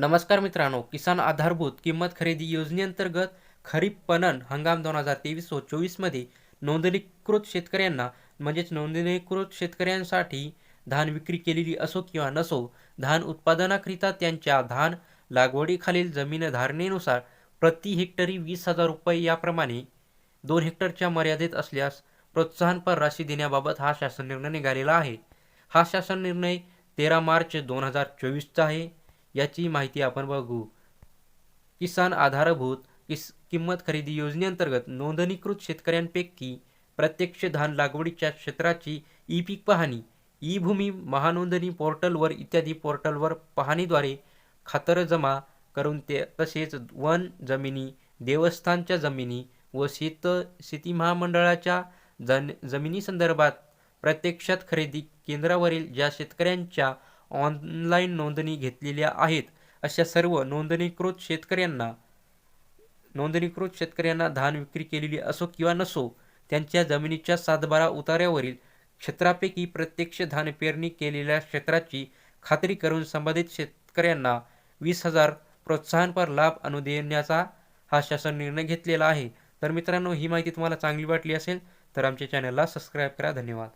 नमस्कार मित्रांनो किसान आधारभूत किंमत खरेदी योजनेअंतर्गत खरीप पणन हंगाम दोन हजार तेवीस व चोवीसमध्ये नोंदणीकृत शेतकऱ्यांना म्हणजेच नोंदणीकृत शेतकऱ्यांसाठी धान विक्री केलेली असो किंवा नसो धान उत्पादनाकरिता त्यांच्या धान लागवडीखालील जमीन धारणेनुसार प्रति हेक्टरी वीस हजार रुपये याप्रमाणे दोन हेक्टरच्या मर्यादेत असल्यास प्रोत्साहनपर राशी देण्याबाबत हा शासन निर्णय निघालेला आहे. हा शासन निर्णय तेरा मार्च दोन हजार चोवीसचा आहे. याची माहिती आपण बघू. किसान आधारभूत किस किंमत खरेदी योजनेअंतर्गत नोंदणीकृत शेतकऱ्यांपैकी प्रत्यक्ष धान लागवडीच्या क्षेत्राची ई पीक पाहणी ई भूमी महानोंदणी पोर्टलवर इत्यादी पोर्टलवर पाहणीद्वारे खातर जमा करून ते तसेच वन जमिनी देवस्थानच्या जमिनी व शेत शेती महामंडळाच्या जन जमिनीसंदर्भात प्रत्यक्षात खरेदी केंद्रावरील ज्या शेतकऱ्यांच्या ऑनलाईन नोंदणी घेतलेल्या आहेत. अशा सर्व नोंदणीकृत शेतकऱ्यांना नोंदणीकृत शेतकऱ्यांना धान विक्री केलेली असो किंवा नसो त्यांच्या जमिनीच्या सातबारा उतार्यावरील क्षेत्रापैकी प्रत्यक्ष धान पेरणी केलेल्या क्षेत्राची खात्री करून संबंधित शेतकऱ्यांना वीस हजार प्रोत्साहनपर लाभ आणू देण्याचा हा शासन निर्णय घेतलेला आहे. तर मित्रांनो ही माहिती तुम्हाला चांगली वाटली असेल तर आमच्या चॅनलला सबस्क्राईब करा. धन्यवाद.